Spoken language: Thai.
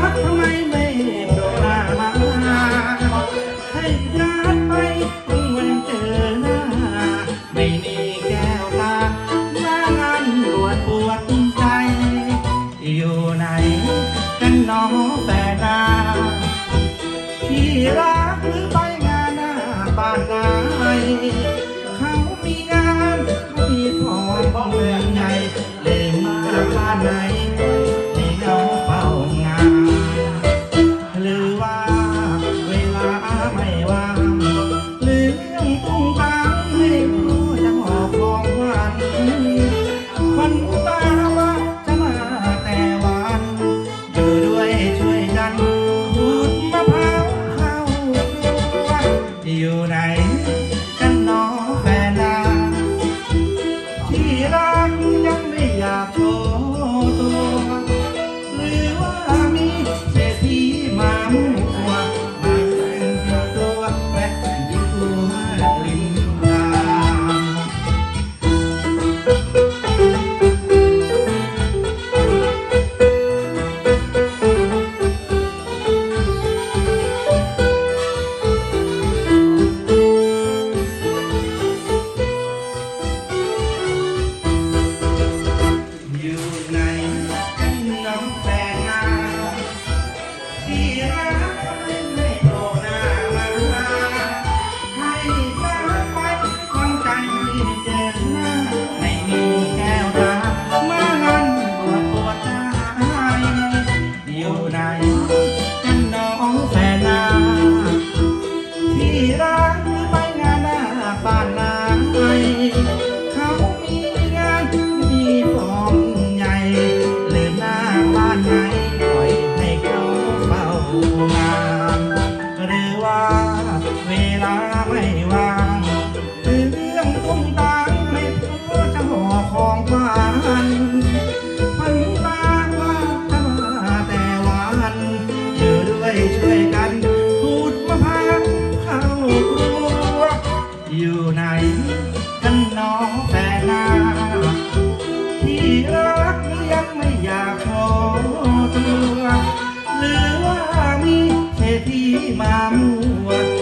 รักทำไมไม่โดนหน้ามาให้ญาติไปวันเจอหน้า ไม่มีแก้วตาหน้านั้นปวดปวดใจ อยู่ไหนกันนองแฟนตาที่รักหรือไปงานหน้าบ้านไหนเขา ไหน อยู่ไหนกันน้องแฟนนาที่รักยังไม่อยากโชว์ตัวหรือว่ามีเทปีมามัว